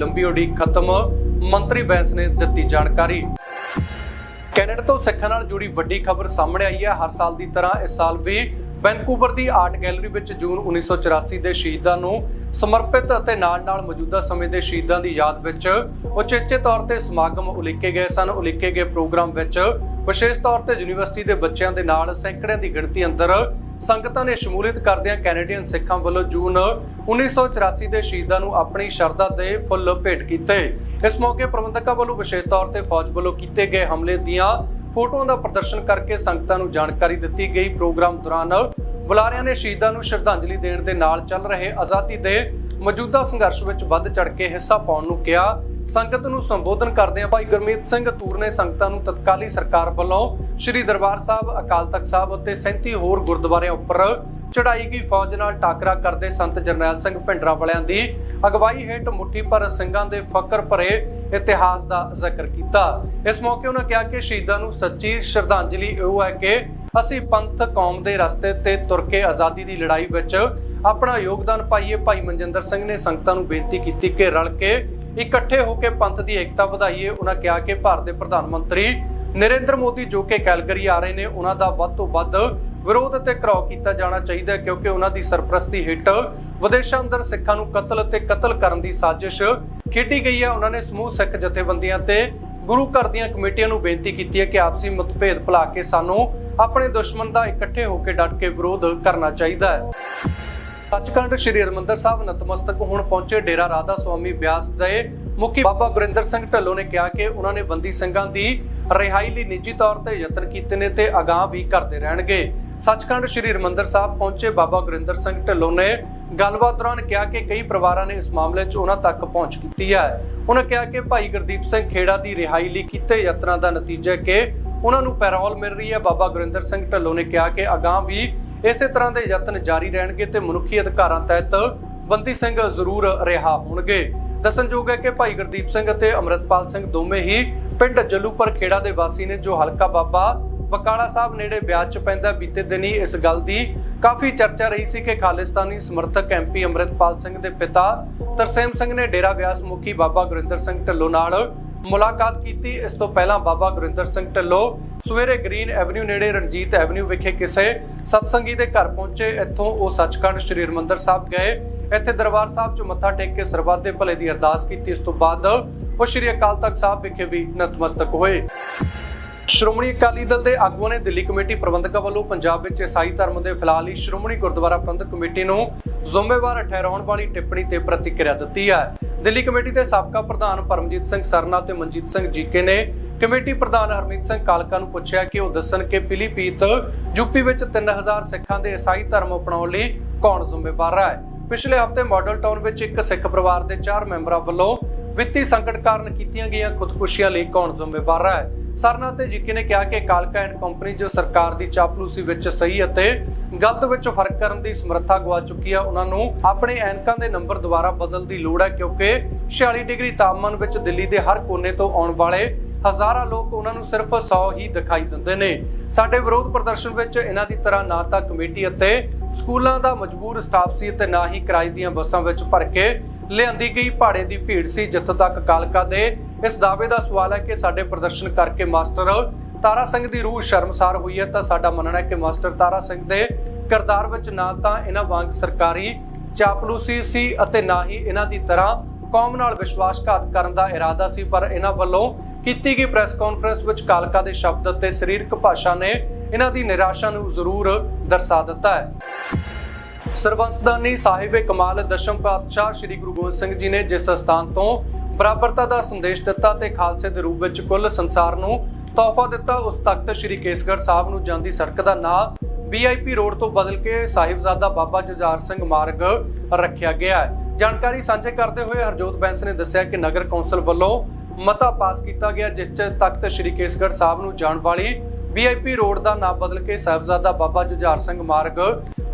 ਲੰਬੀ ਉਡੀਕ ਖਤਮ, ਮੰਤਰੀ ਬੈਂਸ ਨੇ ਦਿੱਤੀ ਜਾਣਕਾਰੀ। ਕੈਨੇਡਾ ਤੋਂ ਸਿੱਖਾਂ ਨਾਲ ਜੁੜੀ ਵੱਡੀ ਖਬਰ ਸਾਹਮਣੇ ਆਈ ਹੈ। ਹਰ ਸਾਲ ਦੀ ਤਰ੍ਹਾਂ ਇਸ ਸਾਲ ਵੀ ਵੈਨਕੂਵਰ ਦੀ ਆਰਟ ਗੈਲਰੀ ਵਿੱਚ ਜੂਨ 1984 ਦੇ ਸ਼ਹੀਦਾਂ ਨੂੰ ਸਮਰਪਿਤ ਅਤੇ ਨਾਲ-ਨਾਲ ਮੌਜੂਦਾ ਸਮੇਂ ਦੇ ਸ਼ਹੀਦਾਂ ਦੀ ਯਾਦ ਵਿੱਚ ਉਚੇਚੇ ਤੌਰ ਤੇ ਸਮਾਗਮ ਉਲੀਕੇ ਗਏ ਸਨ। ਉਲੀਕੇ ਗਏ ਪ੍ਰੋਗਰਾਮ ਵਿੱਚ ਵਿਸ਼ੇਸ਼ ਤੌਰ ਤੇ ਯੂਨੀਵਰਸਿਟੀ ਦੇ ਬੱਚਿਆਂ ਦੇ ਨਾਲ ਸੈਂਕੜਿਆਂ ਦੀ ਗਿਣਤੀ ਅੰਦਰ ਸੰਗਤਾਂ ਨੇ ਸ਼ਮੂਲੀਅਤ ਕਰਦਿਆਂ ਕੈਨੇਡੀਅਨ ਸਿੱਖਾਂ ਵੱਲੋਂ ਜੂਨ 1984 ਦੇ ਸ਼ਹੀਦਾਂ ਨੂੰ ਆਪਣੀ ਸ਼ਰਧਾ ਦੇ ਫੁੱਲ ਭੇਟ ਕੀਤੇ। ਇਸ ਮੌਕੇ ਪ੍ਰਬੰਧਕਾਂ ਵੱਲੋਂ ਵਿਸ਼ੇਸ਼ ਤੌਰ ਤੇ ਫੌਜ ਵੱਲੋਂ ਕੀਤੇ ਗਏ ਹਮਲੇ ਦੀਆਂ ਫੋਟੋਆਂ ਦਾ ਪ੍ਰਦਰਸ਼ਨ ਕਰਕੇ ਸੰਗਤਾਂ ਨੂੰ ਜਾਣਕਾਰੀ ਦਿੱਤੀ ਗਈ ਪ੍ਰੋਗਰਾਮ ਦੌਰਾਨ ਬੁਲਾਰਿਆਂ ਨੇ ਸ਼ਹੀਦਾਂ ਨੂੰ ਸ਼ਰਧਾਂਜਲੀ ਦੇਣ ਦੇ ਨਾਲ ਚੱਲ ਰਹੇ ਆਜ਼ਾਦੀ ਦੇ ਮੌਜੂਦਾ ਸੰਘਰਸ਼ ਵਿੱਚ ਵੱਧ ਚੜ ਕੇ ਹਿੱਸਾ ਪਾਉਣ ਨੂੰ ਕਿਹਾ। ਸੰਗਤ ਨੂੰ ਸੰਬੋਧਨ ਕਰਦਿਆਂ ਭਾਈ ਗੁਰਮੀਤ ਸਿੰਘ ਤੂਰ ਨੇ ਸੰਗਤਾਂ ਨੂੰ ਤਤਕਾਲੀ ਸਰਕਾਰ ਵੱਲੋਂ ਸ੍ਰੀ ਦਰਬਾਰ ਸਾਹਿਬ, ਅਕਾਲ ਤਖਤ ਸਾਹਿਬ ਅਤੇ 37 ਹੋਰ ਗੁਰਦੁਆਰਿਆਂ ਉੱਪਰ ਚੜਾਈ ਗਈ ਫੌਜ ਨਾਲ ਟਾਕਰਾ ਕਰਦੇ ਸੰਤ ਜਰਨੈਲ ਸਿੰਘ ਭਿੰਡਰਾਂ ਵਾਲਿਆਂ ਦੀ ਅਗਵਾਈ ਹੇਠ ਮੁੱਠੀ ਭਰ ਸਿੰਘਾਂ ਦੇ ਫਕਰ ਭਰੇ ਇਤਿਹਾਸ ਦਾ ਜ਼ਿਕਰ ਕੀਤਾ। ਇਸ ਮੌਕੇ ਉਹਨਾਂ ਕਿਹਾ ਕਿ ਸ਼ਹੀਦਾਂ ਨੂੰ ਸੱਚੀ ਸ਼ਰਧਾਂਜਲੀ ਉਹ ਹੈ ਕਿ ਅਸੀਂ ਪੰਥ ਕੌਮ ਦੇ ਰਸਤੇ ਤੇ ਤੁਰ ਕੇ ਆਜ਼ਾਦੀ ਦੀ ਲੜਾਈ ਵਿੱਚ ਆਪਣਾ ਯੋਗਦਾਨ ਪਾਈਏ। ਭਾਈ ਮਨਜਿੰਦਰ ਸਿੰਘ ਨੇ ਸੰਗਤਾਂ ਨੂੰ ਬੇਨਤੀ ਕੀਤੀ ਕਿ ਰਲ ਕੇ ਇਕੱਠੇ ਹੋ ਕੇ ਪੰਥ ਦੀ ਏਕਤਾ ਵਧਾਈਏ। ਉਹਨਾਂ ਕਿਹਾ ਕਿ ਭਾਰਤ ਦੇ ਪ੍ਰਧਾਨ ਮੰਤਰੀ ਨਰਿੰਦਰ ਮੋਦੀ ਜੋ ਕਿ ਕੈਲਗਰੀ ਆ ਰਹੇ ਨੇ, ਉਹਨਾਂ ਦਾ ਵੱਧ ਤੋਂ ਵੱਧ ਵਿਰੋਧ ਅਤੇ ਘਰਾਓ ਕੀਤਾ ਜਾਣਾ ਚਾਹੀਦਾ ਹੈ ਕਿਉਂਕਿ ਉਹਨਾਂ ਦੀ ਸਰਪ੍ਰਸਤੀ ਹੇਠ ਵਿਦੇਸ਼ਾਂ ਅੰਦਰ ਸਿੱਖਾਂ ਨੂੰ ਕਤਲ ਅਤੇ ਕਤਲ ਕਰਨ ਦੀ ਸਾਜ਼ਿਸ਼ ਖੇਡੀ ਗਈ ਹੈ। ਉਹਨਾਂ ਨੇ ਸਮੂਹ ਸਿੱਖ ਜਥੇਬੰਦੀਆਂ ਤੇ ਗੁਰੂ ਘਰ ਦੀਆਂ ਕਮੇਟੀਆਂ ਨੂੰ ਬੇਨਤੀ ਕੀਤੀ ਹੈ ਕਿ ਆਪਸੀ ਮਤਭੇਦ ਭੁਲਾ ਕੇ ਸਾਨੂੰ ਆਪਣੇ ਦੁਸ਼ਮਣ ਦਾ ਇਕੱਠੇ ਹੋ ਕੇ ਡਟ ਕੇ ਵਿਰੋਧ ਕਰਨਾ ਚਾਹੀਦਾ ਹੈ। ਸੱਚਖੰਡ ਸ੍ਰੀ ਹਰਿਮੰਦਰ ਸਾਹਿਬ ਨਤਮਸਤਕ ਹੁਣ ਪਹੁੰਚੇ ਡੇਰਾ ਰਾਧਾ ਸੁਆਮੀ ਬਿਆਸ ਦੇ ਮੁਖੀ ਬਾਬਾ ਗੁਰਿੰਦਰ ਸਿੰਘ ਢੱਲੋਂ ਨੇ ਕਿਹਾ ਕਿ ਉਹਨਾਂ ਨੇ ਬੰਦੀ ਸਿੰਘਾਂ ਦੀ ਰਿਹਾਈ ਲਈ ਨਿੱਜੀ ਤੌਰ ਤੇ ਯਤਨ ਕੀਤੇ ਨੇ ਤੇ ਅਗਾਹ ਵੀ ਕਰਦੇ ਰਹਿਣਗੇ। ਸੱਚਖੰਡ ਸ੍ਰੀ ਹਰਿਮੰਦਰ ਸਾਹਿਬ ਪਹੁੰਚੇ ਬਾਬਾ ਗੁਰਿੰਦਰ ਸਿੰਘ ਢੱਲੋਂ ਨੇ ਗੱਲਬਾਤ ਦੌਰਾਨ ਕਿਹਾ ਕਿ ਕਈ ਪਰਿਵਾਰਾਂ ਨੇ ਇਸ ਮਾਮਲੇ 'ਚ ਉਹਨਾਂ ਤੱਕ ਪਹੁੰਚ ਕੀਤੀ ਹੈ। ਉਹਨਾਂ ਕਿਹਾ ਕਿ ਭਾਈ ਗੁਰਦੀਪ ਸਿੰਘ ਖੇੜਾ ਦੀ ਰਿਹਾਈ ਲਈ ਕੀਤੇ ਯਤਨਾਂ ਦਾ ਨਤੀਜਾ ਹੈ ਕਿ ਉਹਨਾਂ ਨੂੰ ਪੈਰੋਲ ਮਿਲ ਰਹੀ ਹੈ। ਬਾਬਾ ਗੁਰਿੰਦਰ ਸਿੰਘ ਢੱਲੋਂ ਨੇ ਕਿਹਾ ਕਿ ਅਗਾਹ ਵੀ ਇਸੇ ਤਰ੍ਹਾਂ ਦੇ ਯਤਨ ਜਾਰੀ ਰਹਿਣਗੇ ਤੇ ਮਨੁੱਖੀ ਅਧਿਕਾਰਾਂ ਤਹਿਤ ਬੰਦੀ ਸਿੰਘ ਜ਼ਰੂਰ ਰਿਹਾ ਹੋਣਗੇ। ਦੱਸਣਯੋਗ ਹੈ ਕਿ ਭਾਈ ਗੁਰਦੀਪ ਸਿੰਘ ਅਤੇ ਅਮਰਤਪਾਲ ਸਿੰਘ ਦੋਵੇਂ ਹੀ ਪਿੰਡ ਜੱਲੂਪੁਰ ਖੇੜਾ ਦੇ ਵਾਸੀ ਨੇ ਜੋ ਹਲਕਾ ਬਾਬਾ ਬਕਾਲਾ ਸਾਹਿਬ ਨੇੜੇ ਵਿਆਜ ਚ ਪੈਂਦਾ ਬੀਤੇ ਦਿਨੀ ਇਸ ਗੱਲ ਦੀ ਕਾਫੀ ਚਰਚਾ ਰਹੀ ਸੀ ਕਿ ਖਾਲਿਸਤਾਨੀ ਸਮਰਥਕ ਐਮਪੀ ਅਮਰਿਤਪਾਲ ਸਿੰਘ ਦੇ ਪਿਤਾ ਤਰਸੇਮ ਸਿੰਘ ਨੇ ਡੇਰਾ ਵਿਆਸ ਮੁਖੀ ਬਾਬਾ ਗੁਰਿੰਦਰ ਸਿੰਘ ਢੱਲੋਂ ਨਾਲ ਮੁਲਾਕਾਤ ਕੀਤੀ। ਇਸ ਤੋਂ ਪਹਿਲਾਂ ਬਾਬਾ ਗੁਰਿੰਦਰ ਸਿੰਘ ਢੱਲੋਂ ਸਵੇਰੇ ਗ੍ਰੀਨ ਐਵਨਿਊ ਨੇੜੇ ਰਣਜੀਤ ਐਵਨਿਊ ਵਿਖੇ ਕਿਸੇ ਸਤਸੰਗੀ ਦੇ ਘਰ ਪਹੁੰਚੇ। ਇੱਥੋਂ ਉਹ ਸੱਚਖੰਡ ਸ੍ਰੀ ਹਰਿਮੰਦਰ ਸਾਹਿਬ ਗਏ। ਇੱਥੇ ਦਰਬਾਰ ਸਾਹਿਬ 'ਚ ਮੱਥਾ ਟੇਕ ਕੇ ਸਰਬੱਤ ਦੇ ਭਲੇ ਦੀ ਅਰਦਾਸ ਕੀਤੀ। ਇਸ ਤੋਂ ਬਾਅਦ ਉਹ ਸ੍ਰੀ ਅਕਾਲ ਤਖਤ ਸਾਹਿਬ ਵਿਖੇ ਵੀ ਨਤਮਸਤਕ ਹੋਏ। ਸ਼੍ਰੋਮਣੀ ਅਕਾਲੀ ਦਲ ਦੇ ਆਗੂਆਂ ਨੇ ਦਿੱਲੀ ਕਮੇਟੀ ਪ੍ਰਬੰਧਕਾਂ ਵੱਲੋਂ ਪੰਜਾਬ ਵਿੱਚ ਈਸਾਈ ਧਰਮ ਦੇ ਫੈਲਾਅ ਲਈ ਸ਼੍ਰੋਮਣੀ ਗੁਰਦੁਆਰਾ ਪ੍ਰਬੰਧਕ ਕਮੇਟੀ ਨੂੰ ਜ਼ਿੰਮੇਵਾਰ ਠਹਿਰਾਉਣ ਵਾਲੀ ਟਿੱਪਣੀ ਤੇ ਪ੍ਰਤੀਕਿਰਿਆ ਦਿੱਤੀ ਹੈ। ਦਿੱਲੀ ਕਮੇਟੀ ਦੇ ਸਾਬਕਾ ਪ੍ਰਧਾਨ ਪਰਮਜੀਤ ਸਿੰਘ ਸਰਨਾ ਤੇ ਮਨਜੀਤ ਸਿੰਘ ਜੀਕੇ ਨੇ ਕਮੇਟੀ ਪ੍ਰਧਾਨ ਹਰਮੀਤ ਸਿੰਘ ਕਾਲਕਾ ਨੂੰ ਪੁੱਛਿਆ ਕਿ ਉਹ ਦੱਸਣ ਕਿ ਪਿਲੀਪੀਤ ਯੂਪੀ ਵਿੱਚ 3000 ਸਿੱਖਾਂ ਦੇ ਈਸਾਈ ਧਰਮ ਅਪਣਾਉਣ ਲਈ ਕੌਣ ਜ਼ਿੰਮੇਵਾਰ ਹੈ। ਪਿਛਲੇ ਹਫ਼ਤੇ ਮਾਡਲ ਟਾਊਨ ਵਿੱਚ ਇੱਕ ਸਿੱਖ ਪਰਿਵਾਰ ਦੇ 4 ਮੈਂਬਰਾਂ ਵੱਲੋਂ ਵਿੱਤੀ ਸੰਕਟ ਕਾਰਨ ਕੀਤੀਆਂ ਗਈਆਂ ਖੁਦਕੁਸ਼ੀਆਂ ਲਈ ਕੌਣ ਜ਼ਿੰਮੇਵਾਰ ਹੈ? ਸਰਨਾ ਤੇ ਜਿੱਕੇ ਨੇ ਕਿਹਾ ਕਿ ਕਾਲਕਾ ਐਂਡ ਕੰਪਨੀ ਜੋ ਸਰਕਾਰ ਦੀ ਚਾਪਲੂਸੀ ਵਿੱਚ ਸਹੀ ਅਤੇ ਗਲਤ ਵਿੱਚ ਫ਼ਰਕ ਕਰਨ ਦੀ ਸਮਰੱਥਾ ਗਵਾ ਚੁੱਕੀ ਹੈ ਉਹਨਾਂ ਨੂੰ ਆਪਣੇ ਐਨਕਾਂ ਦੇ ਨੰਬਰ ਦੁਬਾਰਾ ਬਦਲਣ ਦੀ ਲੋੜ ਹੈ ਕਿਉਂਕਿ 46 ਡਿਗਰੀ ਤਾਪਮਾਨ ਵਿੱਚ ਦਿੱਲੀ ਦੇ ਹਰ ਕੋਨੇ ਤੋਂ ਆਉਣ ਵਾਲੇ ਹਜ਼ਾਰਾਂ ਲੋਕ ਉਹਨਾਂ ਨੂੰ ਸਿਰਫ 100 ਹੀ ਦਿਖਾਈ ਦਿੰਦੇ ਨੇ। ਸਾਡੇ ਵਿਰੋਧ ਪ੍ਰਦਰਸ਼ਨ ਵਿੱਚ ਇਹਨਾਂ ਦੀ ਤਰ੍ਹਾਂ ਨਾ ਤਾਂ ਕਮੇਟੀ ਅਤੇ ਸਕੂਲਾਂ ਦਾ ਮਜਬੂਰ ਸਟਾਫ ਸੀ ਅਤੇ ਨਾ ਹੀ ਕਿਰਾਏ ਦੀਆਂ ਬੱਸਾਂ ਵਿੱਚ ਭਰ ਕੇ ਲਿਆਂਦੀ ਗਈ ਭਾੜੇ ਦੀ ਭੀੜ ਸੀ ਜਿੱਥੋਂ ਤੱਕ ਕਾਲਕਾ ਦੇ। ਇਸ ਦਾਅਵੇ ਦਾ ਸਵਾਲ ਹੈ ਕਿ ਸਾਡੇ ਪ੍ਰਦਰਸ਼ਨ ਕਰਕੇ ਮਾਸਟਰ ਤਾਰਾ ਸਿੰਘ ਦੀ ਰੂਹ ਸ਼ਰਮਸਾਰ ਹੋਈ ਹੈ ਤਾਂ ਸਾਡਾ ਮੰਨਣਾ ਹੈ ਕਿ ਮਾਸਟਰ ਤਾਰਾ ਸਿੰਘ ਦੇ ਕਿਰਦਾਰ ਵਿੱਚ ਨਾ ਤਾਂ ਇਹਨਾਂ ਵਾਂਗ ਸਰਕਾਰੀ ਚਾਪਲੂਸੀ ਸੀ ਅਤੇ ਨਾ ਹੀ ਇਹਨਾਂ ਦੀ ਤਰ੍ਹਾਂ ਕੌਮ ਨਾਲ ਵਿਸ਼ਵਾਸਘਾਤ ਕਰਨ ਦਾ ਇਰਾਦਾ ਸੀ, ਪਰ ਇਹਨਾਂ ਵੱਲੋਂ ਕੀਤੀ ਗਈ ਪ੍ਰੈਸ ਕਾਨਫਰੰਸ ਵਿੱਚ ਕਾਲਕਾ ਦੇ ਸ਼ਬਦ ਅਤੇ ਸਰੀਰਕ ਭਾਸ਼ਾ ਨੇ ਇਹਨਾਂ ਦੀ ਨਿਰਾਸ਼ਾ ਨੂੰ ਜ਼ਰੂਰ ਦਰਸਾ ਦਿੱਤਾ ਹੈ। ਸਰਬੰਸਦਾਨੀ ਸਾਹਿਬੇ ਕਮਾਲ ਦਸ਼ਮ ਪਾਤਸ਼ਾਹ ਸ੍ਰੀ ਗੁਰੂ ਗੋਬਿੰਦ ਸਿੰਘ ਜੀ ਨੇ ਜਿਸ ਸਥਾਨ ਤੋਂ ਬਰਾਬਰਤਾ ਦਾ ਸੰਦੇਸ਼ ਦਿੱਤਾ ਤੇ ਖਾਲਸੇ ਦੇ ਰੂਪ ਵਿੱਚ ਕੁੱਲ ਸੰਸਾਰ ਨੂੰ ਤੋਹਫਾ ਦਿੱਤਾ, ਉਸ ਤਖਤ ਸ੍ਰੀ ਕੇਸਗੜ੍ਹ ਸਾਹਿਬ ਨੂੰ ਜਾਂਦੀ ਸੜਕ ਦਾ ਨਾਂ ਵੀਆਈਪੀ ਰੋਡ ਤੋਂ ਬਦਲ ਕੇ ਸਾਹਿਬਜ਼ਾਦਾ ਬਾਬਾ ਜੁਝਾਰ ਸਿੰਘ ਮਾਰਗ ਰੱਖਿਆ ਗਿਆ ਹੈ। ਜਾਣਕਾਰੀ ਸਾਂਝੇ ਕਰਦੇ ਹੋਏ ਹਰਜੋਤ ਬੈਂਸ ਨੇ ਦੱਸਿਆ ਕਿ ਨਗਰ ਕੌਂਸਲ ਵੱਲੋਂ ਮਤਾ ਪਾਸ ਕੀਤਾ ਗਿਆ, ਜਿਸ 'ਚ ਤਖਤ ਸ੍ਰੀ ਕੇਸਗੜ੍ਹ ਸਾਹਿਬ ਨੂੰ ਜਾਣ ਵਾਲੀ ਵੀਆਈਪੀ ਰੋਡ ਦਾ ਨਾਮ ਬਦਲ ਕੇ ਸਾਹਿਬਜ਼ਾਦਾ ਬਾਬਾ ਜੁਝਾਰ ਸਿੰਘ ਮਾਰਗ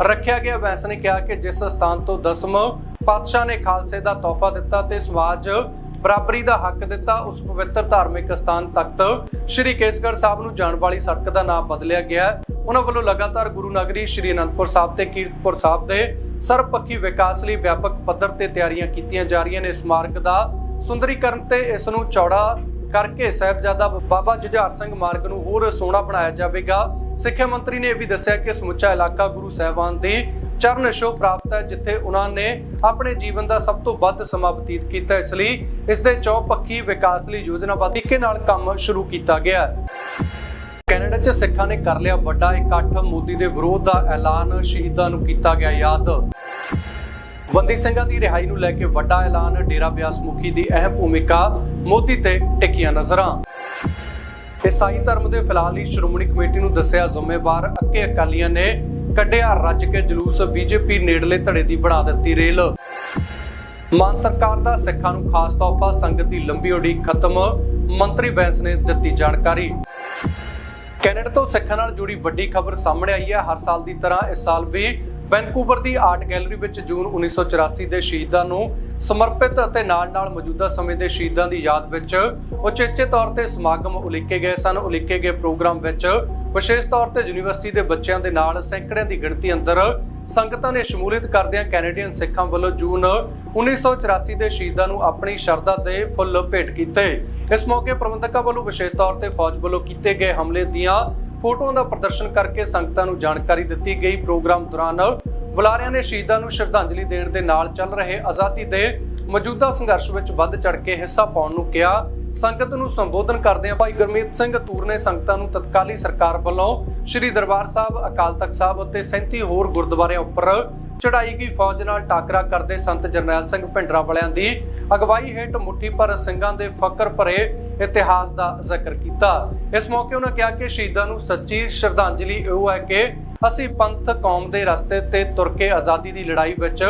ਰੱਖਿਆ ਗਿਆ। ਬੈਂਸ ਨੇ ਕਿਹਾ ਕਿ ਜਿਸ ਸਥਾਨ ਤੋਂ ਦਸਮ ਪਾਤਸ਼ਾਹ ਨੇ ਖਾਲਸੇ ਦਾ ਤੋਹਫਾ ਦਿੱਤਾ ਤੇ ਸਮਾਜ ਬਰਾਬਰੀ ਦਾ ਹੱਕ ਦਿੱਤਾ, ਉਸ ਪਵਿੱਤਰ ਧਾਰਮਿਕ ਸਥਾਨ ਤਖਤ ਸ੍ਰੀ ਕੇਸਗੜ੍ਹ ਸਾਹਿਬ ਨੂੰ ਜਾਣ ਵਾਲੀ ਸੜਕ ਦਾ ਨਾਮ ਬਦਲਿਆ ਗਿਆ ਉਹਨਾਂ ਵੱਲੋਂ ਲਗਾਤਾਰ ਗੁਰੂ ਨਗਰੀ ਸ੍ਰੀ ਅਨੰਦਪੁਰ ਸਾਹਿਬ ਤੇ ਕੀਰਤਪੁਰ ਸਾਹਿਬ ਦੇ ਸਰਬਪੱਖੀ ਵਿਕਾਸ ਲਈ ਵਿਆਪਕ ਪੱਧਰ ਤੇ ਤਿਆਰੀਆਂ ਕੀਤੀਆਂ ਜਾ ਰਹੀਆਂ ਨੇ। ਇਸ ਦਾ ਸੁੰਦਰੀਕਰਨ ਤੇ ਇਸ ਨੂੰ ਚੌੜਾ ਕਰਕੇ ਸਾਹਿਬਜ਼ਾਦਾ ਬਾਬਾ ਜੁਝਾਰ ਸਿੰਘ ਮਾਰਗ ਨੂੰ ਹੋਰ ਸੋਹਣਾ ਬਣਾਇਆ ਜਾਵੇਗਾ। ਸਿੱਖਿਆ ਮੰਤਰੀ ਨੇ ਇਹ ਵੀ ਦੱਸਿਆ ਕਿ ਸਮੁੱਚਾ ਇਲਾਕਾ ਗੁਰੂ ਸਾਹਿਬਾਨ ਦੀ ਚਰਨ ਛੋਹ ਪ੍ਰਾਪਤ ਹੈ, ਜਿੱਥੇ ਉਹਨਾਂ ਨੇ ਆਪਣੇ ਜੀਵਨ ਦਾ ਸਭ ਤੋਂ ਵੱਧ ਸਮਾਂ ਬਤੀਤ ਕੀਤਾ। ਇਸ ਲਈ ਇਸ ਦੇ ਚੌਪੱਖੀ ਵਿਕਾਸ ਲਈ ਯੋਜਨਾਬੱਧ ਤਰੀਕੇ ਨਾਲ ਕੰਮ ਸ਼ੁਰੂ ਕੀਤਾ ਗਿਆ ਹੈ। ਕੈਨੇਡਾ 'ਚ ਸਿੱਖਾਂ ਨੇ ਕਰ ਲਿਆ ਵੱਡਾ ਇਕੱਠ। ਮੋਦੀ ਦੇ ਵਿਰੋਧ ਦਾ ਐਲਾਨ ਸ਼ਹੀਦਾਂ ਨੂੰ ਕੀਤਾ ਗਿਆ ਯਾਦ। ਬੰਦੀ ਸਿੰਘਾਂ ਦੀ ਰਿਹਾਈ ਨੂੰ ਲੈ ਕੇ ਵੱਡਾ ਐਲਾਨ, ਡੇਰਾ ਬਿਆਸ ਮੁਖੀ ਦੀ ਅਹਿਮ ਭੂਮਿਕਾ। ਮੋਦੀ ਤੇ ਟਿਕੀਆਂ ਨਜ਼ਰਾਂ। ਈਸਾਈ ਧਰਮ ਦੇ ਫਿਲਹਾਲ ਲਈ ਸ਼੍ਰੋਮਣੀ ਕਮੇਟੀ ਨੂੰ ਦੱਸਿਆ ਜ਼ਿੰਮੇਵਾਰ ਅੱਕੇ ਅਕਾਲੀਆਂ ਨੇ ਕੱਢਿਆ ਰੱਜ ਕੇ ਜਲੂਸ। ਬੀਜੇਪੀ ਨੇੜਲੇ ਧੜੇ ਦੀ ਬਣਾ ਦਿੱਤੀ ਰੇਲ। ਮਾਨ ਸਰਕਾਰ ਦਾ ਸਿੱਖਾਂ ਨੂੰ ਖਾਸ ਤੋਹਫਾ, ਸੰਗਤ ਦੀ ਲੰਬੀ ਉਡੀਕ ਖਤਮ, ਮੰਤਰੀ ਬੈਂਸ ਨੇ ਦਿੱਤੀ ਜਾਣਕਾਰੀ। ਕੈਨੇਡਾ ਤੋਂ ਸਿੱਖਾਂ ਨਾਲ ਜੁੜੀ ਵੱਡੀ ਖਬਰ ਸਾਹਮਣੇ ਆਈ ਹੈ। ਹਰ ਸਾਲ ਦੀ ਤਰ੍ਹਾਂ ਇਸ ਸਾਲ ਵੀ ਵੈਨਕੂਵਰ ਦੀ ਆਰਟ ਗੈਲਰੀ ਵਿੱਚ ਜੂਨ 1984 ਦੇ ਸ਼ਹੀਦਾਂ ਨੂੰ ਸਮਰਪਿਤ ਅਤੇ ਨਾਲ-ਨਾਲ ਮੌਜੂਦਾ ਸਮੇਂ ਦੇ ਸ਼ਹੀਦਾਂ ਦੀ ਯਾਦ ਵਿੱਚ ਉਚੇਚੇ ਤੌਰ ਤੇ ਸਮਾਗਮ ਉਲੀਕੇ ਗਏ ਸਨ। ਉਲੀਕੇ ਗਏ ਪ੍ਰੋਗਰਾਮ ਵਿੱਚ ਵਿਸ਼ੇਸ਼ ਤੌਰ ਤੇ ਯੂਨੀਵਰਸਿਟੀ ਦੇ ਬੱਚਿਆਂ ਦੇ ਨਾਲ ਸੈਂਕੜਿਆਂ ਦੀ ਗਿਣਤੀ ਅੰਦਰ ਸੰਗਤਾਂ ਨੇ ਸ਼ਮੂਲੀਅਤ ਕਰਦਿਆਂ ਕੈਨੇਡੀਅਨ ਸਿੱਖਾਂ ਵੱਲੋਂ ਜੂਨ 1984 ਦੇ ਸ਼ਹੀਦਾਂ ਨੂੰ ਆਪਣੀ ਸ਼ਰਧਾ ਦੇ ਫੁੱਲ ਭੇਟ ਕੀਤੇ। ਇਸ ਮੌਕੇ ਪ੍ਰਬੰਧਕਾਂ ਵੱਲੋਂ ਵਿਸ਼ੇਸ਼ ਤੌਰ ਤੇ ਫੌਜ ਵੱਲੋਂ ਕੀਤੇ ਗਏ ਹਮਲੇ ਦੀਆਂ ਫੋਟੋਆਂ ਦਾ ਪ੍ਰਦਰਸ਼ਨ ਕਰਕੇ ਸੰਗਤਾਂ ਨੂੰ ਜਾਣਕਾਰੀ ਦਿੱਤੀ ਗਈ ਪ੍ਰੋਗਰਾਮ ਦੌਰਾਨ। ਬੁਲਾਰਿਆਂ ਨੇ ਸ਼ਹੀਦਾਂ ਨੂੰ ਸ਼ਰਧਾਂਜਲੀ ਦੇਣ ਦੇ ਨਾਲ ਚੱਲ ਰਹੇ ਆਜ਼ਾਦੀ ਦੇ ਮੌਜੂਦਾ ਸੰਘਰਸ਼ ਵਿੱਚ ਵੱਧ ਚੜ ਕੇ ਹਿੱਸਾ ਪਾਉਣ ਨੂੰ ਕਿਹਾ। ਸੰਗਤ ਨੂੰ ਸੰਬੋਧਨ ਕਰਦਿਆਂ ਭਾਈ ਗੁਰਮੀਤ ਸਿੰਘ ਤੂਰ ਨੇ ਸੰਗਤਾਂ ਨੂੰ ਤਤਕਾਲੀ ਸਰਕਾਰ ਵੱਲੋਂ ਸ੍ਰੀ ਦਰਬਾਰ ਸਾਹਿਬ, ਅਕਾਲ ਤਖਤ ਸਾਹਿਬ ਅਤੇ 37 ਹੋਰ ਗੁਰਦੁਆਰਿਆਂ ਉੱਪਰ ਚੜਾਈ ਗਈ ਫੌਜ ਨਾਲ ਟਾਕਰਾ ਕਰਦੇ ਸੰਤ ਜਰਨੈਲ ਸਿੰਘ ਭਿੰਡਰਾਂ ਵਾਲਿਆਂ ਦੀ ਅਗਵਾਈ ਹੇਠ ਮੁੱਠੀ ਭਰ ਸਿੰਘਾਂ ਦੇ ਫਕਰ ਭਰੇ ਇਤਿਹਾਸ ਦਾ ਜ਼ਿਕਰ ਕੀਤਾ। ਇਸ ਮੌਕੇ ਉਹਨਾਂ ਕਿਹਾ ਕਿ ਸ਼ਹੀਦਾਂ ਨੂੰ ਸੱਚੀ ਸ਼ਰਧਾਂਜਲੀ, ਉਹ ਹੈ ਕਿ ਅਸੀਂ ਪੰਥ ਕੌਮ ਦੇ ਰਸਤੇ ਤੇ ਤੁਰ ਕੇ ਆਜ਼ਾਦੀ ਦੀ ਲੜਾਈ ਵਿੱਚ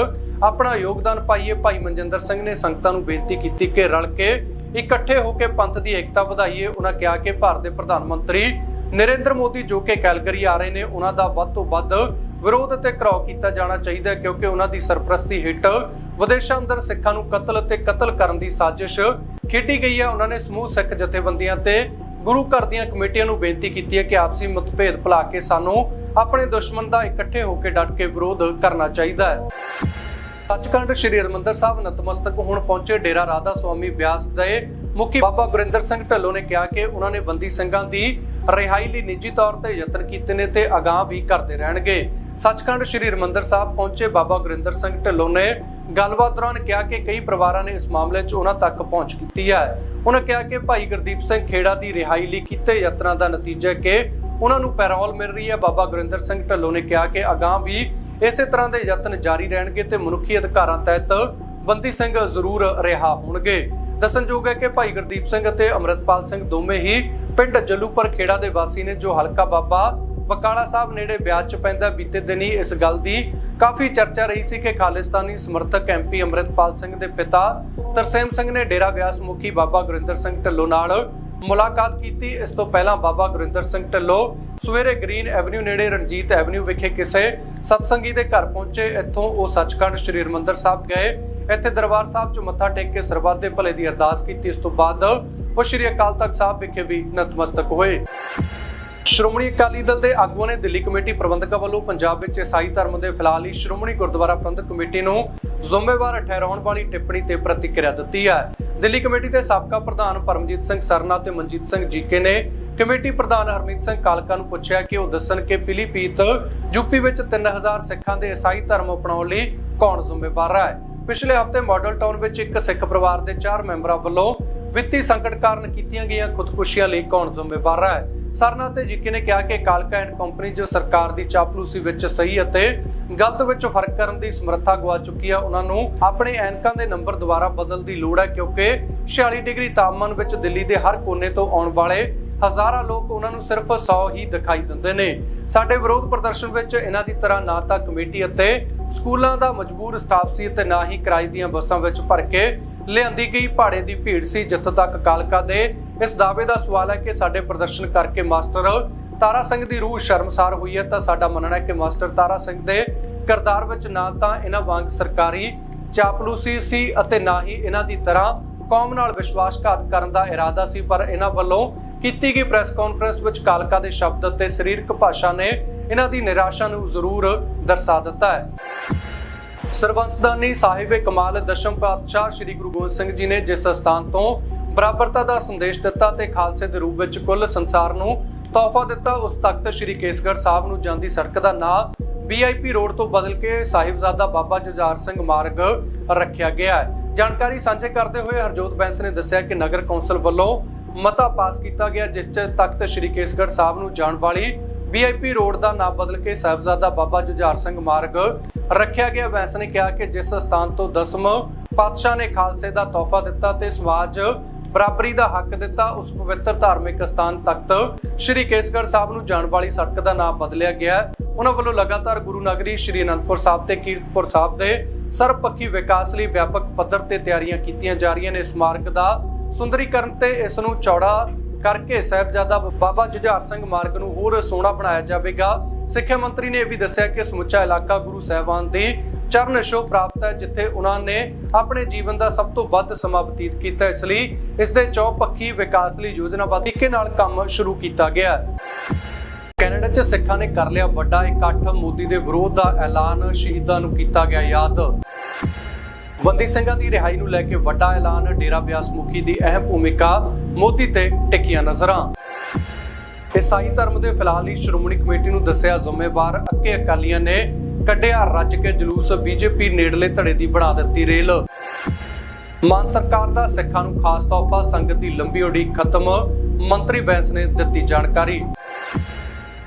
ਆਪਣਾ ਯੋਗਦਾਨ ਪਾਈਏ। ਭਾਈ ਮਨਜਿੰਦਰ ਸਿੰਘ ਨੇ ਸੰਗਤਾਂ ਨੂੰ ਬੇਨਤੀ ਕੀਤੀ ਕਿ ਰਲ ਕੇ ਇਕੱਠੇ ਹੋ ਕੇ ਪੰਥ ਦੀ ਏਕਤਾ ਵਧਾਈਏ। ਉਹਨਾਂ ਕਿਹਾ ਕਿ ਭਾਰਤ ਦੇ ਪ੍ਰਧਾਨ ਮੰਤਰੀ ਨਰਿੰਦਰ ਮੋਦੀ ਜੋ ਕਿ ਕੈਲਗਰੀ ਆ ਰਹੇ ਨੇ, ਉਹਨਾਂ ਦਾ ਵੱਧ ਤੋਂ ਵੱਧ ਵਿਰੋਧ ਅਤੇ ਘਰਾਓ ਕੀਤਾ ਜਾਣਾ ਚਾਹੀਦਾ ਹੈ ਕਿਉਂਕਿ ਉਹਨਾਂ ਦੀ ਸਰਪ੍ਰਸਤੀ ਹੇਠ ਵਿਦੇਸ਼ਾਂ ਅੰਦਰ ਸਿੱਖਾਂ ਨੂੰ ਕਤਲ ਅਤੇ ਕਤਲ ਕਰਨ ਦੀ ਸਾਜ਼ਿਸ਼ ਖੇਡੀ ਗਈ ਹੈ। ਉਹਨਾਂ ਨੇ ਸਮੂਹ ਸਿੱਖ ਜਥੇਬੰਦੀਆਂ ਤੇ ਗੁਰੂ ਘਰ ਦੀਆਂ ਕਮੇਟੀਆਂ ਨੂੰ ਬੇਨਤੀ ਕੀਤੀ ਹੈ ਕਿ ਆਪਸੀ ਮਤਭੇਦ ਭੁਲਾ ਕੇ ਸਾਨੂੰ ਆਪਣੇ ਦੁਸ਼ਮਣ ਦਾ ਇਕੱਠੇ ਹੋ ਕੇ ਡਟ ਕੇ ਵਿਰੋਧ ਕਰਨਾ ਚਾਹੀਦਾ ਹੈ। ਸੱਚਖੰਡ ਸ੍ਰੀ ਹਰਿਮੰਦਰ ਸਾਹਿਬ ਨਤਮਸਤਕ ਹੁਣ ਪਹੁੰਚੇ ਡੇਰਾ ਰਾਧਾ ਸਵਾਮੀ ਬਿਆਸ ਦੇ ਮੁਖੀ ਬਾਬਾ ਗੁਰਿੰਦਰ ਸਿੰਘ ਢੱਲੋਂ ਨੇ ਕਿਹਾ ਕਿ ਉਹਨਾਂ ਨੇ ਬੰਦੀ ਸਿੰਘਾਂ ਦੀ ਰਿਹਾਈ ਲਈ ਨਿੱਜੀ ਤੌਰ ਤੇ ਯਤਨ ਕੀਤੇ ਨੇ ਤੇ ਅਗਾਹ ਵੀ ਕਰਦੇ ਰਹਿਣਗੇ। ਸੱਚਖੰਡ ਸ੍ਰੀ ਹਰਿਮੰਦਰ ਸਾਹਿਬ ਪਹੁੰਚੇ ਬਾਬਾ ਗੁਰਿੰਦਰ ਸਿੰਘ ਢੱਲੋਂ ਨੇ ਗੱਲਬਾਤ ਦੌਰਾਨ ਕਿਹਾ ਕਿ ਕਈ ਪਰਿਵਾਰਾਂ ਨੇ ਇਸ ਮਾਮਲੇ 'ਚ ਉਹਨਾਂ ਤੱਕ ਪਹੁੰਚ ਕੀਤੀ ਹੈ। ਉਹਨਾਂ ਕਿਹਾ ਕਿ ਭਾਈ ਗੁਰਦੀਪ ਸਿੰਘ ਖੇੜਾ ਦੀ ਰਿਹਾਈ ਲਈ ਕੀਤੇ ਯਤਨਾਂ ਦਾ ਨਤੀਜਾ ਕਿ ਉਹਨਾਂ ਨੂੰ ਪੈਰੋਲ ਮਿਲ ਰਹੀ ਹੈ। ਬਾਬਾ ਗੁਰਿੰਦਰ ਸਿੰਘ ਢੱਲੋਂ ਨੇ ਕਿਹਾ ਕਿ ਅਗਾਹ ਵੀ ਇਸੇ ਤਰ੍ਹਾਂ ਦੇ ਯਤਨ ਜਾਰੀ ਰਹਿਣਗੇ ਤੇ ਮਨੁੱਖੀ ਅਧਿਕਾਰਾਂ ਤਹਿਤ ਬੰਦੀ ਸਿੰਘ ਜ਼ਰੂਰ ਰਿਹਾ ਹੋਣਗੇ। ਦੱਸਣਯੋਗ ਹੈ ਕਿ ਭਾਈ ਗੁਰਦੀਪ ਸਿੰਘ ਅਤੇ ਅਮਰਿਤਪਾਲ ਸਿੰਘ ਦੋਵੇਂ ਹੀ ਪਿੰਡ ਜਲੂਪਰ ਖੇੜਾ ਦੇ ਵਾਸੀ ਨੇ, ਜੋ ਹਲਕਾ ਬਾਬਾ ਬਕਾਲਾ ਸਾਹਿਬ ਨੇੜੇ ਵਿਆਜ ਚ ਪੈਂਦਾ ਬੀਤੇ ਦਿਨੀ ਇਸ ਗੱਲ ਦੀ ਕਾਫੀ ਚਰਚਾ ਰਹੀ ਸੀ ਕਿ ਖਾਲਿਸਤਾਨੀ ਸਮਰਥਕ ਐਮਪੀ ਅਮਰਿਤਪਾਲ ਸਿੰਘ ਦੇ ਪਿਤਾ ਤਰਸੇਮ ਸਿੰਘ ਨੇ ਡੇਰਾ ਵਿਆਸ ਮੁਖੀ ਬਾਬਾ ਗੁਰਿੰਦਰ ਸਿੰਘ ਢੱਲੋਂ ਨਾਲ ਮੁਲਾਕਾਤ ਕੀਤੀ। ਇਸ ਤੋਂ ਪਹਿਲਾਂ ਬਾਬਾ ਗੁਰਿੰਦਰ ਸਿੰਘ ਢੱਲੋਂ ਸਵੇਰੇ ਗ੍ਰੀਨ ਐਵਨਿਊ ਨੇੜੇ ਰਣਜੀਤ ਐਵਨਿਊ ਵਿਖੇ ਕਿਸੇ ਸਤਸੰਗੀ ਦੇ ਘਰ ਪਹੁੰਚੇ। ਇੱਥੋਂ ਉਹ ਸੱਚਖੰਡ ਸ੍ਰੀ ਹਰਿਮੰਦਰ ਸਾਹਿਬ ਗਏ। ਇੱਥੇ ਦਰਬਾਰ ਸਾਹਿਬ 'ਚ ਮੱਥਾ ਟੇਕ ਕੇ ਸਰਬੱਤ ਦੇ ਭਲੇ ਦੀ ਅਰਦਾਸ ਕੀਤੀ। ਇਸ ਤੋਂ ਬਾਅਦ ਉਹ ਸ੍ਰੀ ਅਕਾਲ ਤਖਤ ਸਾਹਿਬ ਵਿਖੇ ਵੀ ਨਤਮਸਤਕ ਹੋਏ। ਸ਼੍ਰੋਮਣੀ ਅਕਾਲੀ ਦਲ ਦੇ ਆਗੂਆਂ ਨੇ ਦਿੱਲੀ ਕਮੇਟੀ ਪ੍ਰਬੰਧਕਾਂ ਵੱਲੋਂ ਪੰਜਾਬ ਵਿੱਚ ਈਸਾਈ ਧਰਮ ਦੇ ਫਿਲਹਾਲ ਹੀ ਸ਼੍ਰੋਮਣੀ ਗੁਰਦੁਆਰਾ ਪ੍ਰਬੰਧਕ ਕਮੇਟੀ ਨੂੰ ਜ਼ਿੰਮੇਵਾਰ ਠਹਿਰਾਉਣ ਵਾਲੀ ਟਿੱਪਣੀ ਤੇ ਪ੍ਰਤੀਕਿਰਿਆ ਦਿੱਤੀ ਹੈ। ਦਿੱਲੀ ਕਮੇਟੀ ਦੇ ਸਾਬਕਾ ਪ੍ਰਧਾਨ ਪਰਮਜੀਤ ਸਿੰਘ ਸਰਨਾ ਤੇ ਮਨਜੀਤ ਸਿੰਘ ਜੀਕੇ ਨੇ ਕਮੇਟੀ ਪ੍ਰਧਾਨ ਹਰਮੀਤ ਸਿੰਘ ਕਾਲਕਾ ਨੂੰ ਪੁੱਛਿਆ ਕਿ ਉਹ ਦੱਸਣ ਕਿ ਪਿਲੀਪੀਤ ਯੂਪੀ ਵਿੱਚ 3000 ਸਿੱਖਾਂ ਦੇ ਈਸਾਈ ਧਰਮ ਅਪਣਾਉਣ ਲਈ ਕੌਣ ਜ਼ਿੰਮੇਵਾਰ ਹੈ? ਪਿਛਲੇ ਹਫ਼ਤੇ ਮਾਡਲ ਟਾਊਨ ਵਿੱਚ ਇੱਕ ਸਿੱਖ ਪਰਿਵਾਰ ਦੇ 4 ਮੈਂਬਰਾਂ ਵੱਲੋਂ ਵਿੱਤੀ ਸੰਕਟ ਕਾਰਨ ਕੀਤੀਆਂ ਗਈਆਂ ਖੁਦਕੁਸ਼ੀਆਂ ਲਈ ਕੌਣ ਜ਼ਿੰਮੇਵਾਰ ਹੈ? ਸਰਨਾ ਤੇ ਜੀਕੇ ਨੇ ਕਿਹਾ ਕਿ ਕਾਲਕਾ ਐਂਡ ਕੰਪਨੀ ਜੋ ਸਰਕਾਰ ਦੀ ਚਾਪਲੂਸੀ ਵਿੱਚ ਸਹੀ ਅਤੇ ਗਲਤ ਵਿੱਚ ਫ਼ਰਕ ਕਰਨ ਦੀ ਸਮਰੱਥਾ ਗਵਾ ਚੁੱਕੀ ਹੈ ਉਹਨਾਂ ਨੂੰ ਆਪਣੇ ਐਨਕਾਂ ਦੇ ਨੰਬਰ ਦੁਬਾਰਾ ਬਦਲਣ ਦੀ ਲੋੜ ਹੈ, ਕਿਉਂਕਿ 46 ਡਿਗਰੀ ਤਾਪਮਾਨ ਵਿੱਚ ਦਿੱਲੀ ਦੇ ਹਰ ਕੋਨੇ ਤੋਂ ਆਉਣ ਵਾਲੇ ਹਜ਼ਾਰਾਂ ਲੋਕ ਉਹਨਾਂ ਨੂੰ ਸਿਰਫ 100 ਹੀ ਦਿਖਾਈ ਦਿੰਦੇ ਨੇ। ਸਾਡੇ ਵਿਰੋਧ ਪ੍ਰਦਰਸ਼ਨ ਵਿੱਚ ਇਹਨਾਂ ਦੀ ਤਰ੍ਹਾਂ ਨਾ ਤਾਂ ਕਮੇਟੀ ਅਤੇ ਸਕੂਲਾਂ ਦਾ ਮਜਬੂਰ ਸਟਾਫ ਸੀ ਅਤੇ ਨਾ ਹੀ ਕਿਰਾਏ ਦੀਆਂ ਬੱਸਾਂ ਵਿੱਚ ਭਰ ਕੇ ਲਿਆਂਦੀ ਗਈ ਭਾੜੇ ਦੀ ਭੀੜ ਸੀ ਜਿੱਥੋਂ ਤੱਕ ਕਾਲਕਾ ਦੇ। ਇਸ ਦਾਅਵੇ ਦਾ ਸਵਾਲ ਹੈ ਕਿ ਸਾਡੇ ਪ੍ਰਦਰਸ਼ਨ ਕਰਕੇ ਮਾਸਟਰ ਤਾਰਾ ਸਿੰਘ ਦੀ ਰੂਹ ਸ਼ਰਮਸਾਰ ਹੋਈ ਹੈ ਤਾਂ ਸਾਡਾ ਮੰਨਣਾ ਹੈ ਕਿ ਮਾਸਟਰ ਤਾਰਾ ਸਿੰਘ ਦੇ ਕਿਰਦਾਰ ਵਿੱਚ ਨਾ ਤਾਂ ਇਹਨਾਂ ਵਾਂਗ ਸਰਕਾਰੀ ਚਾਪਲੂਸੀ ਸੀ ਅਤੇ ਨਾ ਹੀ ਇਹਨਾਂ ਦੀ ਤਰ੍ਹਾਂ ਕੌਮ ਨਾਲ ਵਿਸ਼ਵਾਸਘਾਤ ਕਰਨ ਦਾ ਇਰਾਦਾ ਸੀ, ਪਰ ਇਹਨਾਂ ਵੱਲੋਂ ਕੀਤੀ ਗਈ ਪ੍ਰੈਸ ਕਾਨਫਰੰਸ ਵਿੱਚ ਕਾਲਕਾ ਦੇ ਸ਼ਬਦ ਅਤੇ ਸਰੀਰਕ ਭਾਸ਼ਾ ਨੇ ਇਹਨਾਂ ਦੀ ਨਿਰਾਸ਼ਾ ਨੂੰ ਜ਼ਰੂਰ ਦਰਸਾ ਦਿੱਤਾ ਹੈ। ਸਰਬੰਸਦਾਨੀ ਸਾਹਿਬ ਕਮਾਲ ਦਸ਼ਮ ਪਾਤਸ਼ਾਹ ਸ੍ਰੀ ਗੁਰੂ ਗੋਬਿੰਦ ਸਿੰਘ ਜੀ ਨੇ ਜਿਸ ਸਥਾਨ ਤੋਂ ਬਰਾਬਰਤਾ ਦਾ ਸੰਦੇਸ਼ ਦਿੱਤਾ ਤੇ ਖਾਲਸੇ ਦੇ ਰੂਪ ਵਿੱਚ ਕੁੱਲ ਸੰਸਾਰ ਨੂੰ ਤੋਹਫਾ ਦਿੱਤਾ, ਉਸ ਤਖਤ ਸ੍ਰੀ ਕੇਸਗੜ੍ਹ ਸਾਹਿਬ ਨੂੰ ਜਾਂਦੀ ਸੜਕ ਦਾ ਨਾਂ ਵੀਆਈਪੀ ਰੋਡ ਤੋਂ ਬਦਲ ਕੇ ਸਾਹਿਬਜ਼ਾਦਾ ਬਾਬਾ ਜੁਝਾਰ ਸਿੰਘ ਮਾਰਗ ਰੱਖਿਆ ਗਿਆ ਹੈ। ਜਾਣਕਾਰੀ ਸਾਂਝੇ ਕਰਦੇ ਹੋਏ ਹਰਜੋਤ ਬੈਂਸ ਨੇ ਦੱਸਿਆ ਕਿ ਨਗਰ ਕੌਂਸਲ ਵੱਲੋਂ ਮਤਾ ਪਾਸ ਕੀਤਾ ਗਿਆ, ਜਿਸ 'ਚ ਤਖਤ ਸ੍ਰੀ ਕੇਸਗੜ੍ਹ ਸਾਹਿਬ ਨੂੰ ਜਾਣ ਵਾਲੀ ਵੀਆਈਪੀ ਰੋਡ ਦਾ ਨਾਮ ਬਦਲ ਕੇ ਸਾਹਿਬਜ਼ਾਦਾ ਬਾਬਾ ਜੁਝਾਰ ਸਿੰਘ ਮਾਰਗ ਰੱਖਿਆ ਗਿਆ। ਬੈਂਸ ਨੇ ਕਿਹਾ ਕਿ ਜਿਸ ਸਥਾਨ ਤੋਂ ਦਸਮ ਪਾਤਸ਼ਾਹ ਨੇ ਖਾਲਸੇ ਦਾ ਤੋਹਫਾ ਦਿੱਤਾ ਤੇ ਸਮਾਜ ਬਰਾਬਰੀ ਦਾ ਹੱਕ ਦਿੱਤਾ, ਉਸ ਪਵਿੱਤਰ ਧਾਰਮਿਕ ਸਥਾਨ ਤਖਤ ਸ੍ਰੀ ਕੇਸਗੜ੍ਹ ਸਾਹਿਬ ਨੂੰ ਜਾਣ ਵਾਲੀ ਸੜਕ ਦਾ ਨਾਮ ਬਦਲਿਆ ਗਿਆ ਉਹਨਾਂ ਵੱਲੋਂ ਲਗਾਤਾਰ ਗੁਰੂ ਨਗਰੀ ਸ੍ਰੀ ਅਨੰਦਪੁਰ ਸਾਹਿਬ ਤੇ ਕੀਰਤਪੁਰ ਸਾਹਿਬ ਦੇ ਸਰਬਪੱਖੀ ਵਿਕਾਸ ਲਈ ਵਿਆਪਕ ਪੱਧਰ ਤੇ ਤਿਆਰੀਆਂ ਕੀਤੀਆਂ ਜਾ ਰਹੀਆਂ ਨੇ। ਇਸ ਮਾਰਗ ਦਾ ਸੁੰਦਰੀਕਰਨ ਤੇ ਇਸ ਨੂੰ ਚੌੜਾ ਕਰਕੇ ਸਾਹਿਬਜ਼ਾਦਾ ਬਾਬਾ ਜੁਝਾਰ ਸਿੰਘ ਮਾਰਗ ਨੂੰ ਹੋਰ ਸੋਹਣਾ ਬਣਾਇਆ ਜਾਵੇਗਾ। ਸਿੱਖਿਆ ਮੰਤਰੀ ਨੇ ਇਹ ਵੀ ਦੱਸਿਆ ਕਿ ਸਮੁੱਚਾ ਇਲਾਕਾ ਗੁਰੂ ਸਾਹਿਬਾਨ ਦੀ ਚਰਨ ਛੋਹ ਪ੍ਰਾਪਤ ਹੈ, ਜਿੱਥੇ ਉਹਨਾਂ ਨੇ ਆਪਣੇ ਜੀਵਨ ਦਾ ਸਭ ਤੋਂ ਵੱਧ ਸਮਾਂ ਬਤੀਤ ਕੀਤਾ। ਇਸ ਲਈ ਇਸ ਦੇ ਚੌਪੱਖੀ ਵਿਕਾਸ ਲਈ ਯੋਜਨਾਬੱਧ ਤਰੀਕੇ ਨਾਲ ਕੰਮ ਸ਼ੁਰੂ ਕੀਤਾ ਗਿਆ ਹੈ। ਕੈਨੇਡਾ 'ਚ ਸਿੱਖਾਂ ਨੇ ਕਰ ਲਿਆ ਵੱਡਾ ਇਕੱਠ। ਮੋਦੀ ਦੇ ਵਿਰੋਧ ਦਾ ਐਲਾਨ ਸ਼ਹੀਦਾਂ ਨੂੰ ਕੀਤਾ ਗਿਆ ਯਾਦ। ਬੰਦੀ ਸਿੰਘਾਂ ਦੀ ਰਿਹਾਈ ਨੂੰ ਲੈ ਕੇ ਵੱਡਾ ਐਲਾਨ ਡੇਰਾ ਬਿਆਸ ਮੁਖੀ ਦੀ ਅਹਿਮ ਭੂਮਿਕਾ ਮੋਦੀ ਤੇ ਟਿਕੀਆਂ ਨਜ਼ਰਾਂ। ਈਸਾਈ ਧਰਮ ਦੇ ਫਿਲਹਾਲ ਲਈ ਸ਼੍ਰੋਮਣੀ ਕਮੇਟੀ ਨੂੰ ਦੱਸਿਆ ਜ਼ਿੰਮੇਵਾਰ ਅੱਕੇ ਅਕਾਲੀਆਂ ਨੇ ਕੱਢਿਆ ਰੱਜ ਕੇ ਜਲੂਸ, ਬੀਜੇਪੀ ਨੇੜਲੇ ਧੜੇ ਦੀ ਬਣਾ ਦਿੱਤੀ ਰੇਲ। ਮਾਨ ਸਰਕਾਰ ਦਾ ਸਿੱਖਾਂ ਨੂੰ ਖਾਸ ਤੋਹਫਾ, ਸੰਗਤ ਦੀ ਲੰਬੀ ਉਡੀਕ ਖਤਮ, ਮੰਤਰੀ ਬੈਂਸ ਨੇ ਦਿੱਤੀ ਜਾਣਕਾਰੀ।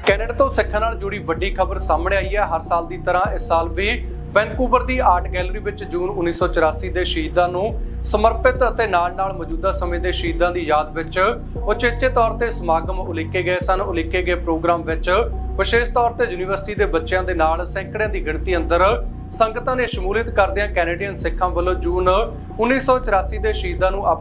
ਕੈਨੇਡਾ ਤੋਂ ਸਿੱਖਾਂ ਨਾਲ ਜੁੜੀ ਵੱਡੀ ਖਬਰ ਸਾਹਮਣੇ ਆਈ ਹੈ। ਹਰ ਸਾਲ ਦੀ ਤਰ੍ਹਾਂ ਇਸ ਸਾਲ ਵੀ ਵੈਨਕੂਵਰ ਦੀ ਆਰਟ ਗੈਲਰੀ ਵਿੱਚ ਜੂਨ 1984 ਦੇ ਸ਼ਹੀਦਾਂ ਨੂੰ ਸਮਰਪਿਤ ਅਤੇ ਨਾਲ-ਨਾਲ ਮੌਜੂਦਾ ਸਮੇਂ ਦੇ ਸ਼ਹੀਦਾਂ ਦੀ ਯਾਦ ਵਿੱਚ ਉਚੇਚੇ ਤੌਰ ਤੇ ਸਮਾਗਮ ਉਲੀਕੇ ਗਏ ਸਨ। ਉਲੀਕੇ ਗਏ ਪ੍ਰੋਗਰਾਮ ਵਿੱਚ ਵਿਸ਼ੇਸ਼ ਤੌਰ ਤੇ ਯੂਨੀਵਰਸਿਟੀ ਦੇ ਬੱਚਿਆਂ ਦੇ ਨਾਲ ਸੈਂਕੜਿਆਂ ਦੀ ਗਿਣਤੀ ਅੰਦਰ ਸੰਗਤਾਂ ਨੇ ਸ਼ਮੂਲੀਅਤ ਕਰਦਿਆਂ ਕੈਨੇਡੀਅਨ ਸਿੱਖਾਂ ਵੱਲੋਂ ਜੂਨ 1984 ਦੇ ਸ਼ਹੀਦਾਂ ਨੂੰ ਆਪਣੇ